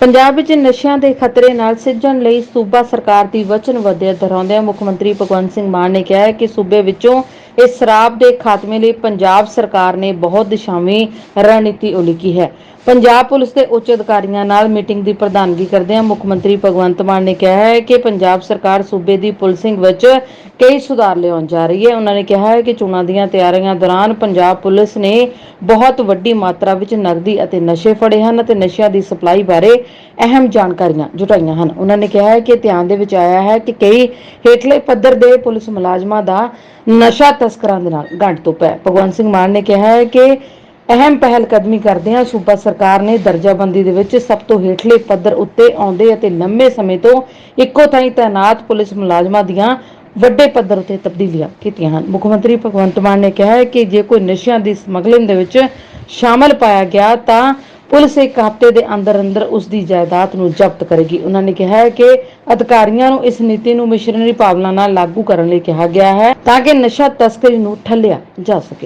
ਪੰਜਾਬ ਵਿੱਚ ਨਸ਼ਿਆਂ ਦੇ ਖਤਰੇ ਨਾਲ ਸਿੱਝਣ ਲਈ ਸੂਬਾ ਸਰਕਾਰ ਦੀ ਵਚਨਬੱਧਤਾ ਦੁਹਰਾਉਂਦਿਆਂ ਮੁੱਖ ਮੰਤਰੀ ਭਗਵੰਤ ਸਿੰਘ ਮਾਨ ਨੇ ਕਿਹਾ ਹੈ ਕਿ ਸੂਬੇ ਵਿੱਚੋਂ ਇਸ ਸ਼ਰਾਬ ਦੇ ਖਾਤਮੇ ਲਈ ਪੰਜਾਬ ਸਰਕਾਰ ਨੇ ਬਹੁਤ ਦਿਸ਼ਾਵੀ ਰਣਨੀਤੀ ਉਲੀਕੀ ਹੈ। ਪੰਜਾਬ ਪੁਲਿਸ ਦੇ ਉੱਚ ਅਧਿਕਾਰੀਆਂ ਨਾਲ ਮੀਟਿੰਗ ਦੀ ਪ੍ਰਧਾਨਗੀ ਕਰਦਿਆਂ ਮੁੱਖ ਮੰਤਰੀ ਭਗਵੰਤ ਮਾਨ ਨੇ ਕਿਹਾ ਹੈ ਕਿ ਪੰਜਾਬ ਸਰਕਾਰ ਸੂਬੇ ਦੀ ਪੁਲਿਸਿੰਗ ਵਿੱਚ ਕਈ ਸੁਧਾਰ ਲਿਆਉਣ ਜਾ ਰਹੀ ਹੈ। ਉਹਨਾਂ ਨੇ ਕਿਹਾ ਹੈ ਕਿ ਚੋਣਾਂ ਦੀਆਂ ਤਿਆਰੀਆਂ ਦੌਰਾਨ ਪੰਜਾਬ ਪੁਲਿਸ ਨੇ ਬਹੁਤ ਵੱਡੀ ਮਾਤਰਾ ਵਿੱਚ ਨਕਦੀ ਅਤੇ ਨਸ਼ੇ ਫੜੇ ਹਨ ਅਤੇ ਨਸ਼ਿਆਂ ਦੀ ਸਪਲਾਈ ਬਾਰੇ ਅਹਿਮ ਜਾਣਕਾਰੀਆਂ ਜੁਟਾਈਆਂ ਹਨ। ਉਹਨਾਂ ਨੇ ਕਿਹਾ ਹੈ ਕਿ ਧਿਆਨ ਦੇ ਵਿੱਚ ਆਇਆ ਹੈ ਕਿ ਕਈ ਹੇਠਲੇ ਪੱਧਰ ਦੇ ਪੁਲਿਸ ਮੁਲਾਜ਼ਮਾਂ ਦਾ ਨਸ਼ਾ ਤਸਕਰਾਂ ਦੇ ਨਾਲ ਗੰਢ ਤੋਂ ਹੈ। ਭਗਵੰਤ ਸਿੰਘ ਮਾਨ ਨੇ ਕਿਹਾ ਹੈ ਕਿ ਅਹਿਮ ਪਹਿਲ ਕਦਮੀ ਕਰਦਿਆਂ ਸੂਬਾ ਸਰਕਾਰ ਨੇ ਦਰਜਾਬੰਦੀ ਦੇ ਵਿੱਚ ਸਭ ਤੋਂ ਹੇਠਲੇ ਪੱਧਰ ਉੱਤੇ ਆਉਂਦੇ ਅਤੇ ਲੰਮੇ ਸਮੇਂ ਤੋਂ ਇੱਕੋ ਥਾਈਂ ਤਾਇਨਾਤ ਪੁਲਿਸ ਮੁਲਾਜ਼ਮਾਂ ਦੀਆਂ ਵੱਡੇ ਪੱਧਰ ਉੱਤੇ ਤਬਦੀਲੀਆਂ ਕੀਤੀਆਂ ਹਨ। ਮੁੱਖ ਮੰਤਰੀ ਭਗਵੰਤ ਮਾਨ ਨੇ ਕਿਹਾ ਹੈ ਕਿ ਜੇ ਕੋਈ ਨਸ਼ਿਆਂ ਦੀ ਸਮਗਲਿੰਗ ਦੇ ਵਿੱਚ ਸ਼ਾਮਲ ਪਾਇਆ ਗਿਆ ਤਾਂ ਪੁਲਿਸ ਇੱਕ ਹਫ਼ਤੇ ਦੇ ਅੰਦਰ ਅੰਦਰ ਉਸ ਦੀ ਜਾਇਦਾਦ ਨੂੰ ਜ਼ਬਤ ਕਰੇਗੀ। ਉਹਨਾਂ ਨੇ ਕਿਹਾ ਹੈ ਕਿ ਅਧਿਕਾਰੀਆਂ ਨੂੰ ਇਸ ਨੀਤੀ ਨੂੰ ਮਿਸ਼ਨਰੀ ਭਾਵਨਾ ਨਾਲ ਲਾਗੂ ਕਰਨ ਲਈ ਕਿਹਾ ਗਿਆ ਹੈ ਤਾਂ ਕਿ ਨਸ਼ਾ ਤਸਕਰੀ ਨੂੰ ਠੱਲਿਆ ਜਾ ਸਕੇ।